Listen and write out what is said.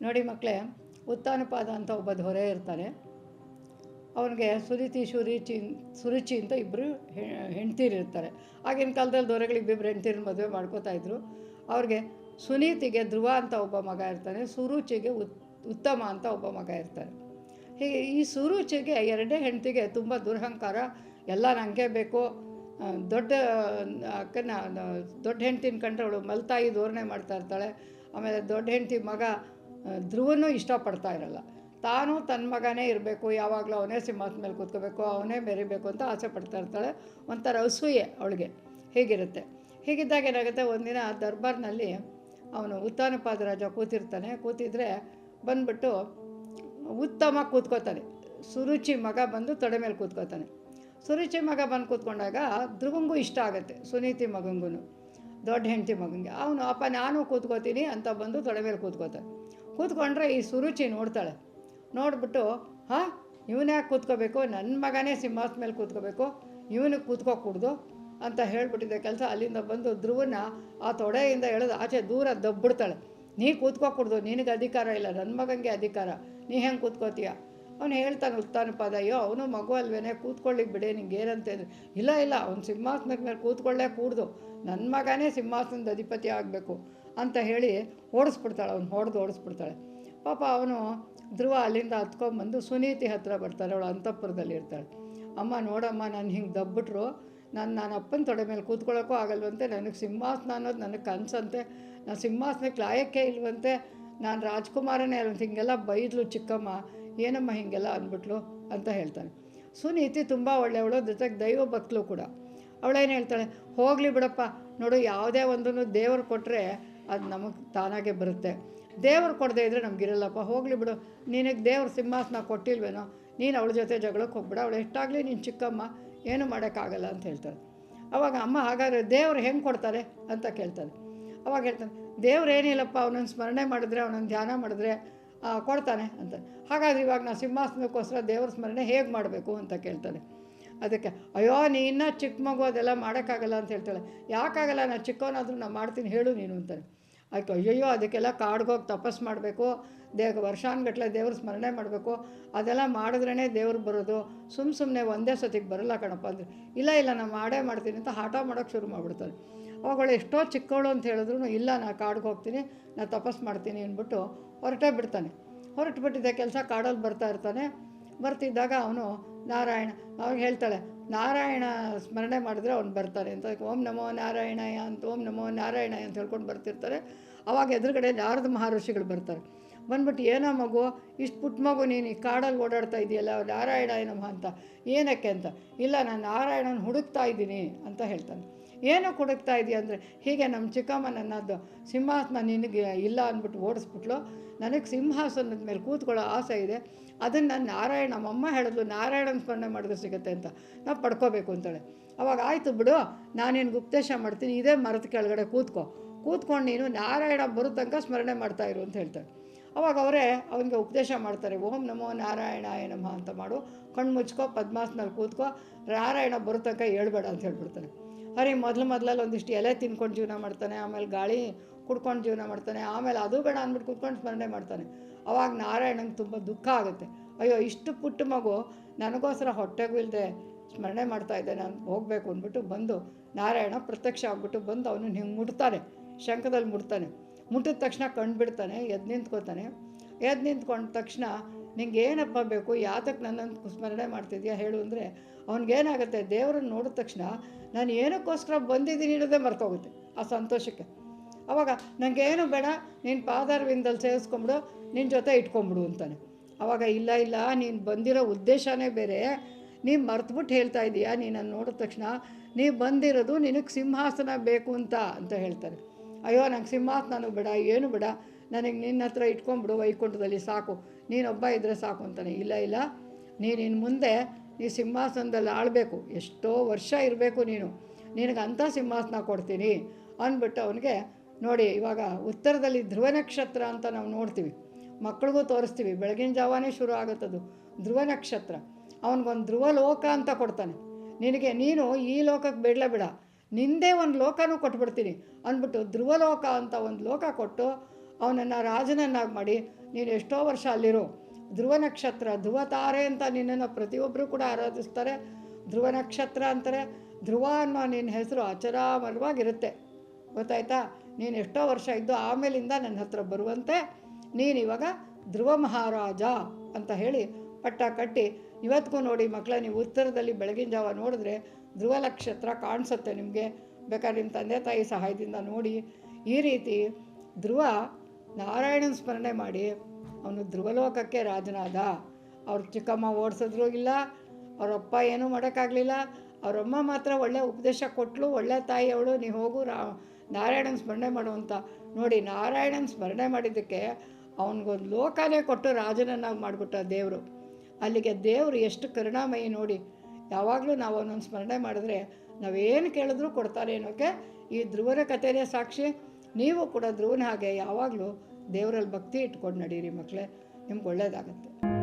ನೋಡಿ ಮಕ್ಕಳೇ, ಉತ್ತಾನಪಾದ ಅಂತ ಒಬ್ಬ ದೊರೆ ಇರ್ತಾನೆ. ಅವನಿಗೆ ಸುರಿತಿ ಸುರುಚಿ ಸುರುಚಿ ಅಂತ ಇಬ್ಬರು ಹೆಂಡ್ತೀರಿರ್ತಾರೆ ಆಗಿನ ಕಾಲದಲ್ಲಿ ದೊರೆಗಳಿಗೆ ಇಬ್ಬಿಬ್ಬರು ಹೆಂಡ್ತೀರ ಮದುವೆ ಮಾಡ್ಕೋತಾ ಇದ್ರು. ಅವ್ರಿಗೆ ಸುನೀತಿಗೆ ಧ್ರುವ ಅಂತ ಒಬ್ಬ ಮಗ ಇರ್ತಾನೆ, ಸುರುಚಿಗೆ ಉತ್, ಉತ್ತಮ ಅಂತ ಒಬ್ಬ ಮಗ ಇರ್ತಾರೆ ಹೀಗೆ ಈ ಸುರುಚಿಗೆ ಎರಡೇ ಹೆಂಡ್ತಿಗೆ ತುಂಬ ದುರಹಂಕಾರ ಎಲ್ಲ ನನಗೆ ಬೇಕು ದೊಡ್ಡ ಅಕ್ಕನ, ದೊಡ್ಡ ಹೆಂಡ್ತಿನ ಕಂಡ್ರೆ ಅವಳು ಮಲ್ತಾಯಿ ಧೋರಣೆ ಮಾಡ್ತಾ ಇರ್ತಾಳೆ, ಆಮೇಲೆ ದೊಡ್ಡ ಹೆಂಡತಿ ಮಗ ಧ್ರುವನೂ ಇಷ್ಟಪಡ್ತಾ ಇರಲ್ಲ. ತಾನು ತನ್ನ ಮಗನೇ ಇರಬೇಕು, ಯಾವಾಗಲೂ ಅವನೇ ಸಿಂಹಾಸನ ಮೇಲೆ ಕೂತ್ಕೋಬೇಕು, ಅವನೇ ಮೆರಿಬೇಕು ಅಂತ ಆಸೆ ಪಡ್ತಾ ಇರ್ತಾಳೆ. ಒಂಥರ ಅಸೂಯೆ ಅವಳಿಗೆ. ಹೀಗಿರುತ್ತೆ? ಹೀಗಿದ್ದಾಗ ಏನಾಗುತ್ತೆ? ಒಂದಿನ ದರ್ಬಾರ್ನಲ್ಲಿ ಅವನು ಉತ್ತಾನಪಾದ ರಾಜ ಕೂತಿರ್ತಾನೆ. ಕೂತಿದ್ರೆ ಬಂದ್ಬಿಟ್ಟು ಉತ್ತಮ ಕೂತ್ಕೋತಾನೆ. ಸುರುಚಿ ಮಗ ಬಂದು ತೊಡೆ ಮೇಲೆ ಕೂತ್ಕೋತಾನೆ. ಸುರುಚಿ ಮಗ ಬಂದು ಕೂತ್ಕೊಂಡಾಗ ಧ್ರುವಂಗೂ ಇಷ್ಟ ಆಗುತ್ತೆ. ಸುನೀತಿ ಮಗಂಗೂ ದೊಡ್ಡ ಹೆಂಡತಿ ಮಗನಿಗೆ ಅವನು, ಅಪ್ಪ, ನಾನು ಕೂತ್ಕೋತೀನಿ ಅಂತ ಬಂದು ತೊಡೆ ಮೇಲೆ ಕೂತ್ಕೋತಾನೆ. ಕೂತ್ಕೊಂಡ್ರೆ ಈ ಸುರುಚಿ ನೋಡ್ತಾಳೆ. ನೋಡ್ಬಿಟ್ಟು, ಹಾಂ ಇವನ್ಯಾಕೆ ಕೂತ್ಕೋಬೇಕು? ನನ್ನ ಮಗನೇ ಸಿಂಹಾಸನ ಮೇಲೆ ಕೂತ್ಕೋಬೇಕು. ಇವನಿಗೆ ಕೂತ್ಕೋಕೂಡ್ದು ಅಂತ ಹೇಳ್ಬಿಟ್ಟಿದ್ದೆ ಕೆಲಸ. ಅಲ್ಲಿಂದ ಬಂದು ಧ್ರುವನ ಆ ತೊಡೆಯಿಂದ ಎಳೆದು ಆಚೆ ದೂರ ದಬ್ಬಿಡ್ತಾಳೆ. ನೀ ಕೂತ್ಕೋ ಕುಡ್ದು ನಿನಗೆ ಅಧಿಕಾರ ಇಲ್ಲ ನನ್ನ ಮಗನಿಗೆ ಅಧಿಕಾರ. ನೀ ಹೆಂಗೆ ಕೂತ್ಕೋತೀಯ? ಅವನು ಹೇಳ್ತಾನೆ, ಉತ್ತಾನ ಪದ, ಅಯ್ಯೋ, ಅವನು ಮಗು ಅಲ್ವೇನೆ ಕೂತ್ಕೊಳ್ಳಿಕ್ಕೆ ಬಿಡಿ, ನಿಂಗೆ ಏನಂತ ಇಲ್ಲ ಇಲ್ಲ, ಅವ್ನು ಸಿಂಹಾಸನದ ಮೇಲೆ ಕೂತ್ಕೊಳ್ಳೇ ಕೂಡ್ದು. ನನ್ನ ಮಗನೇ ಸಿಂಹಾಸನದ ಅಧಿಪತಿ ಆಗಬೇಕು. ಅಂತ ಹೇಳಿ ಓಡಿಸ್ಬಿಡ್ತಾಳೆ ಅವ್ನು, ಹೊಡೆದು ಓಡಿಸ್ಬಿಡ್ತಾಳೆ. ಪಾಪ ಅವನು ಧ್ರುವ ಅಲ್ಲಿಂದ ಹತ್ಕೊಂಡ್ಬಂದು ಸುನೀತಿ ಹತ್ರ ಬರ್ತಾಳೆ ಅವಳು ಅಂತಃಪುರದಲ್ಲಿ ಇರ್ತಾಳೆ. ಅಮ್ಮ ನೋಡಮ್ಮ, ನಾನು ಹಿಂಗೆ ದಬ್ಬಿಟ್ರು, ನಾನು ನಾನು ಅಪ್ಪನ ತೊಡೆ ಮೇಲೆ ಕೂತ್ಕೊಳ್ಳೋಕ್ಕೂ ಆಗಲ್ವಂತೆ, ನನಗೆ ಸಿಂಹಾಸನ ಅನ್ನೋದು ನನಗೆ ಕನಸಂತೆ, ನಾನು ಸಿಂಹಾಸನಕ್ಕೆ ಲಾಯಕ್ಕೆ ಇಲ್ವಂತೆ, ನಾನು ರಾಜ್ಕುಮಾರನೇ ಅಲ್ಲ ಹಿಂಗೆಲ್ಲ ಬೈದ್ಲು ಚಿಕ್ಕಮ್ಮ, ಏನಮ್ಮ ಹೀಗೆಲ್ಲ ಅಂದ್ಬಿಟ್ಲು ಅಂತ ಹೇಳ್ತಾನೆ. ಸುನೀತಿ ತುಂಬ ಒಳ್ಳೆಯವಳು, ಜೊತೆಗೆ ದೈವ ಭಕ್ತಳು ಕೂಡ. ಅವಳೇನು ಹೇಳ್ತಾಳೆ, ಹೋಗಲಿ ಬಿಡಪ್ಪ, ನೋಡು, ಯಾವುದೇ ಒಂದನ್ನು ದೇವರು ಕೊಟ್ಟರೆ ಅದು ನಮಗೆ ತಾನಾಗೆ ಬರುತ್ತೆ. ದೇವರು ಕೊಡದೇ ಇದ್ದರೆ ನಮಗಿರಲ್ಲಪ್ಪ ಹೋಗಲಿ ಬಿಡು. ನಿನಗೆ ದೇವ್ರ ಸಿಂಹಾಸನ ಕೊಟ್ಟಿಲ್ವೇನೋ, ನೀನು ಅವಳ ಜೊತೆ ಜಗಳಕ್ಕೆ ಹೋಗ್ಬಿಡ. ಅವಳು ಎಷ್ಟಾಗಲಿ ನೀನು ಚಿಕ್ಕಮ್ಮ, ಏನು ಮಾಡೋಕ್ಕಾಗಲ್ಲ ಅಂತ ಹೇಳ್ತಾರೆ ಅವಾಗ ಅಮ್ಮ ಹಾಗಾದರೆ ದೇವ್ರು ಹೆಂಗೆ ಕೊಡ್ತಾರೆ ಅಂತ ಕೇಳ್ತಾರೆ ಅವಾಗ ಹೇಳ್ತಾನೆ ದೇವ್ರು ಏನಿಲ್ಲಪ್ಪ, ಅವನನ್ನು ಸ್ಮರಣೆ ಮಾಡಿದ್ರೆ, ಅವನನ್ನು ಧ್ಯಾನ ಮಾಡಿದ್ರೆ ಕೊಡ್ತಾನೆ ಅಂತ. ಹಾಗಾದ್ರೆ ಇವಾಗ ನಾನು ಸಿಂಹಾಸನಕ್ಕೋಸ್ಕರ ದೇವ್ರ ಸ್ಮರಣೆ ಹೇಗೆ ಮಾಡಬೇಕು ಅಂತ ಕೇಳ್ತಾನೆ ಅದಕ್ಕೆ, ಅಯ್ಯೋ, ನೀ ಇನ್ನೂ ಚಿಕ್ಕ ಮಗು ಅದೆಲ್ಲ ಮಾಡೋಕ್ಕಾಗಲ್ಲ ಅಂತ ಹೇಳ್ತಾಳೆ. ಯಾಕಾಗಲ್ಲ ನಾನು ಚಿಕ್ಕವನಾದರೂ ನಾನು ಮಾಡ್ತೀನಿ, ಹೇಳು ನೀನು ಅಂತಾನೆ ಆಯ್ತು, ಅಯ್ಯಯ್ಯೋ, ಅದಕ್ಕೆಲ್ಲ ಕಾಡ್ಗೋಗಿ ತಪಸ್ ಮಾಡಬೇಕು ದೇಹ ವರ್ಷಾನ್ಗಟ್ಟಲೆ ದೇವ್ರ ಸ್ಮರಣೆ ಮಾಡಬೇಕು, ಅದೆಲ್ಲ ಮಾಡಿದ್ರೇ ದೇವ್ರು ಬರೋದು. ಸುಮ್ಮ ಸುಮ್ಮನೆ ಒಂದೇ ಸತಿಗೆ ಬರಲ್ಲ ಕಣಪ್ಪ ಅಂದರೆ. ಇಲ್ಲ ಇಲ್ಲ ನಾನು ಮಾಡೇ ಮಾಡ್ತೀನಿ ಅಂತ ಹಠ ಮಾಡೋಕ್ಕೆ ಶುರು ಮಾಡಿಬಿಡ್ತಾರೆ. ಅವಾಗಳು ಎಷ್ಟೋ ಚಿಕ್ಕವಳು ಅಂತ ಹೇಳಿದ್ರು ಇಲ್ಲ ನಾನು ಕಾಡ್ಗೆ ಹೋಗ್ತೀನಿ ನಾನು ತಪಸ್ ಮಾಡ್ತೀನಿ ಅಂದ್ಬಿಟ್ಟು ಹೊರಟೇ ಬಿಡ್ತಾನೆ. ಹೊರಟು ಬಿಟ್ಟಿದ್ದೆ ಕೆಲಸ ಕಾಡಲ್ಲಿ ಬರ್ತಾ ಇರ್ತಾನೆ. ಬರ್ತಿದ್ದಾಗ ಅವನು ನಾರಾಯಣ. ಅವಾಗ ಹೇಳ್ತಾಳೆ, ನಾರಾಯಣ ಸ್ಮರಣೆ ಮಾಡಿದ್ರೆ ಅವ್ನು ಬರ್ತಾರೆ ಅಂತ ಓಂ ನಮೋ ನಾರಾಯಣಯ ಅಂತ, ಓಂ ನಮೋ ನಾರಾಯಣ ಅಂತ ಹೇಳ್ಕೊಂಡು ಬರ್ತಿರ್ತಾರೆ. ಅವಾಗ ಎದುರುಗಡೆ ನಾರದ ಮಹರ್ಷಿಗಳು ಬರ್ತಾರೆ. ಬಂದ್ಬಿಟ್ಟು, ಏನೋ ಮಗು, ಇಷ್ಟು ಪುಟ್ಟ ಮಗು ನೀನು ಈ ಕಾಡಲ್ಲಿ ಓಡಾಡ್ತಾ ಇದೆಯಲ್ಲ ನಾರಾಯಣ ಏನಮ್ಮ ಅಂತ. ಏನಕ್ಕೆ ಅಂತ? ಇಲ್ಲ, ನಾನು ನಾರಾಯಣನ ಹುಡುಕ್ತಾ ಇದ್ದೀನಿ, ಅಂತ ಹೇಳ್ತಾನೆ. ಏನಕ್ಕೆ ಕುಡುಕ್ತಾ ಇದೆಯಾ ಅಂದರೆ, ಹೀಗೆ ನಮ್ಮ ಚಿಕ್ಕಮ್ಮ ನನ್ನದು ಸಿಂಹಾಸನ ನಿನಗೆ ಇಲ್ಲ ಅಂದ್ಬಿಟ್ಟು ಓಡಿಸ್ಬಿಟ್ಲು. ನನಗೆ ಸಿಂಹಾಸನದ ಮೇಲೆ ಕೂತ್ಕೊಳ್ಳೋ ಆಸೆ ಇದೆ. ಅದನ್ನು ನಾನು ನಾರಾಯಣ ನಮ್ಮಮ್ಮ ಹೇಳಿದ್ಲು, ನಾರಾಯಣನ ಸ್ಮರಣೆ ಮಾಡಿದ್ರೆ ಸಿಗುತ್ತೆ ಅಂತ. ನಾವು ಪಡ್ಕೋಬೇಕು ಅಂತಾಳೆ. ಅವಾಗ ಆಯಿತು ಬಿಡು, ನಾನೇನು ಗುಪ್ತೇಶ ಮಾಡ್ತೀನಿ, ಇದೇ ಮರದ ಕೆಳಗಡೆ ಕೂತ್ಕೋ. ಕೂತ್ಕೊಂಡು ನೀನು ನಾರಾಯಣ ಬರೋ ತನಕ ಸ್ಮರಣೆ ಮಾಡ್ತಾ ಇರು ಅಂತ ಹೇಳ್ತಾರೆ ಅವಾಗ ಅವರೇ ಅವನಿಗೆ ಉಪದೇಶ ಮಾಡ್ತಾರೆ, ಓಂ ನಮೋ ನಾರಾಯಣಾಯ ನಮಃ ಅಂತ ಮಾಡು. ಕಣ್ಣು ಮುಚ್ಕೋ ಪದ್ಮಾಸನಲ್ಲಿ ಕೂತ್ಕೋ. ನಾರಾಯಣ ಬರೋ ಹೇಳ್ಬೇಡ ಅಂತ ಹೇಳ್ಬಿಡ್ತಾನೆ. ಅರೆ, ಮೊದಲು ಮೊದಲಲ್ಲಿ ಒಂದಿಷ್ಟು ಎಲೆ ತಿನ್ಕೊಂಡು ಜೀವನ ಮಾಡ್ತಾನೆ, ಆಮೇಲೆ ಗಾಳಿ ಕುಡ್ಕೊಂಡು ಜೀವನ ಮಾಡ್ತಾನೆ, ಆಮೇಲೆ ಅದು ಬೇಡ ಅಂದ್ಬಿಟ್ಟು ಕುತ್ಕೊಂಡು ಸ್ಮರಣೆ ಮಾಡ್ತಾನೆ. ಅವಾಗ ನಾರಾಯಣಂಗೆ ತುಂಬ ದುಃಖ ಆಗುತ್ತೆ. ಅಯ್ಯೋ, ಇಷ್ಟು ಪುಟ್ಟ ಮಗು ನನಗೋಸ್ಕರ ಹೊಟ್ಟೆಗೂ ಇಲ್ಲದೆ ಸ್ಮರಣೆ ಮಾಡ್ತಾ ಇದ್ದೆ, ನಾನು ಹೋಗಬೇಕು ಅಂದ್ಬಿಟ್ಟು ಬಂದು ನಾರಾಯಣ ಪ್ರತ್ಯಕ್ಷ ಆಗ್ಬಿಟ್ಟು ಬಂದು ಅವನು ಹಿಂಗೆ ಮುಟ್ತಾನೆ ಶಂಕದಲ್ಲಿ ಮುಟ್ತಾನೆ. ಮುಟ್ಟಿದ ತಕ್ಷಣ ಕಂಡುಬಿಡ್ತಾನೆ ಎದ್ದು ನಿಂತ್ಕೋತಾನೆ ಎದ್ದು ನಿಂತ್ಕೊಂಡ ತಕ್ಷಣ ನಿಂಗೆ ಏನಪ್ಪ ಬೇಕು? ಯಾತಕ್ಕೆ ನನ್ನನ್ನು ಸ್ಮರಣೆ ಮಾಡ್ತಿದ್ಯಾ? ಹೇಳು ಅಂದರೆ ಅವ್ನಿಗೇನಾಗುತ್ತೆ? ದೇವರನ್ನು ನೋಡಿದ ತಕ್ಷಣ ನಾನು ಏನಕ್ಕೋಸ್ಕರ ಬಂದಿದ್ದೀನಿ ಇಡೋದೇ ಮರ್ತೋಗುತ್ತೆ, ಆ ಸಂತೋಷಕ್ಕೆ. ಅವಾಗ ನನಗೇನು ಬೇಡ, ನೀನು ಪಾದಾರವಿಂದಲ್ಲಿ ಸೇರಿಸ್ಕೊಂಬಿಡು ನಿನ್ನ ಜೊತೆ ಇಟ್ಕೊಂಬಿಡು ಅಂತಾನೆ. ಅವಾಗ ಇಲ್ಲ ಇಲ್ಲ, ನೀನು ಬಂದಿರೋ ಉದ್ದೇಶನೇ ಬೇರೆ. ನೀನು ಮರ್ತುಬಿಟ್ಟು ಹೇಳ್ತಾ ಇದೀಯಾ? ನೀನನ್ನು ನೋಡಿದ ತಕ್ಷಣ ನೀ ಬಂದಿರೋದು ನಿನಗೆ ಸಿಂಹಾಸನ ಬೇಕು ಅಂತ ಅಂತ ಹೇಳ್ತಾರೆ. ಅಯ್ಯೋ, ನಂಗೆ ಸಿಂಹಾಸನ ಬೇಡ, ಏನು ಬೇಡ. ನನಗೆ ನಿನ್ನ ಹತ್ರ ಇಟ್ಕೊಂಬಿಡು ವೈಕುಂಠದಲ್ಲಿ ಸಾಕು. ನೀನೊಬ್ಬ ಇದ್ದರೆ ಸಾಕು ಅಂತಾನೆ. ಇಲ್ಲ ಇಲ್ಲ, ನೀನು ಇನ್ನು ಮುಂದೆ ನೀ ಸಿಂಹಾಸನದಲ್ಲಿ ಆಳಬೇಕು. ಎಷ್ಟೋ ವರ್ಷ ಇರಬೇಕು ನೀನು. ನಿನಗೆ ಅಂಥ ಸಿಂಹಾಸನ ಕೊಡ್ತೀನಿ ಅಂದ್ಬಿಟ್ಟು ಅವನಿಗೆ, ನೋಡಿ, ಇವಾಗ ಉತ್ತರದಲ್ಲಿ ಧ್ರುವ ನಕ್ಷತ್ರ ಅಂತ ನಾವು ನೋಡ್ತೀವಿ. ಮಕ್ಳಿಗೂ ತೋರಿಸ್ತೀವಿ. ಬೆಳಗಿನ ಜಾವನೇ ಶುರು ಆಗುತ್ತದು. ಧ್ರುವ ನಕ್ಷತ್ರ ಅವನಿಗೊಂದು ಧ್ರುವ ಲೋಕ ಅಂತ ಕೊಡ್ತಾನೆ. ನಿನಗೆ, ನೀನು ಈ ಲೋಕಕ್ಕೆ ಬೇಡಲೇ ಬೇಡ. ನಿಂದೇ ಒಂದು ಲೋಕನೂ ಕೊಟ್ಬಿಡ್ತೀನಿ ಅಂದ್ಬಿಟ್ಟು ಧ್ರುವಲೋಕ ಅಂತ ಒಂದು ಲೋಕ ಕೊಟ್ಟು ಅವನನ್ನು ರಾಜನನ್ನಾಗಿ ಮಾಡಿ ನೀನು ಎಷ್ಟೋ ವರ್ಷ ಅಲ್ಲಿರು. ಧ್ರುವ ನಕ್ಷತ್ರ, ಧ್ರುವ ತಾರೆ ಅಂತ ನಿನ್ನನ್ನು ಪ್ರತಿಯೊಬ್ಬರು ಕೂಡ ಆರಾಧಿಸ್ತಾರೆ. ಧ್ರುವ ನಕ್ಷತ್ರ ಅಂತಾರೆ, ಧ್ರುವ ಅನ್ನೋ ನಿನ್ನ ಹೆಸರು ಅಚರಾಮರವಾಗಿರುತ್ತೆ. ಗೊತ್ತಾಯ್ತಾ? ನೀನು ಎಷ್ಟೋ ವರ್ಷ ಇದ್ದು ಆಮೇಲಿಂದ ನನ್ನ ಹತ್ರ ಬರುವಂತೆ, ನೀನು ಇವಾಗ ಧ್ರುವ ಮಹಾರಾಜ ಅಂತ ಹೇಳಿ ಪಟ್ಟ ಕಟ್ಟಿ ಇವತ್ತಿಗೂ ನೋಡಿ ಮಕ್ಕಳ ನೀವು ಉತ್ತರದಲ್ಲಿ ಬೆಳಗಿನ ಜಾವ ನೋಡಿದ್ರೆ ಧ್ರುವ ನಕ್ಷತ್ರ ಕಾಣಿಸುತ್ತೆ ನಿಮಗೆ. ಬೇಕಾದ್ರೆ ನಿಮ್ಮ ತಂದೆ ತಾಯಿ ಸಹಾಯದಿಂದ ನೋಡಿ. ಈ ರೀತಿ ಧ್ರುವ ನಾರಾಯಣನ ಸ್ಮರಣೆ ಮಾಡಿ, ಅವನು ಧ್ರುವಲೋಕಕ್ಕೆ ರಾಜನಾದ. ಅವ್ರ ಚಿಕ್ಕಮ್ಮ ಓಡಿಸಿದ್ರು ಇಲ್ಲ ಅವರಪ್ಪ ಏನೂ ಮಾಡೋಕ್ಕಾಗಲಿಲ್ಲ. ಅವರಮ್ಮ ಮಾತ್ರ ಒಳ್ಳೆ ಉಪದೇಶ ಕೊಟ್ಟಲು ಒಳ್ಳೆ ತಾಯಿ ಅವಳು ನೀವು ಹೋಗು, ರಾ, ನಾರಾಯಣನ ಸ್ಮರಣೆ ಮಾಡು ಅಂತ. ನೋಡಿ, ನಾರಾಯಣನ ಸ್ಮರಣೆ ಮಾಡಿದ್ದಕ್ಕೆ ಅವನಿಗೊಂದು ಲೋಕನೇ ಕೊಟ್ಟು ರಾಜನನ್ನಾಗಿ ಮಾಡಿಬಿಟ್ಟ ದೇವರು. ಅಲ್ಲಿಗೆ ದೇವರು ಎಷ್ಟು ಕರುಣಾಮಯಿ ನೋಡಿ. ಯಾವಾಗಲೂ ನಾವು ಅವನನ್ನು ಸ್ಮರಣೆ ಮಾಡಿದ್ರೆ ನಾವೇನು ಕೇಳಿದ್ರೂ ಕೊಡ್ತಾರೆ ಅನ್ನೋಕ್ಕೆ ಈ ಧ್ರುವನ ಕಥೆನೇ ಸಾಕ್ಷಿ. ನೀವು ಕೂಡ ಧ್ರುವನ ಹಾಗೆ ಯಾವಾಗಲೂ ದೇವರಲ್ಲಿ ಭಕ್ತಿ ಇಟ್ಕೊಂಡು ನಡೀರಿ ಮಕ್ಕಳೇ. ನಿಮ್ಗೆ ಒಳ್ಳೆಯದಾಗತ್ತೆ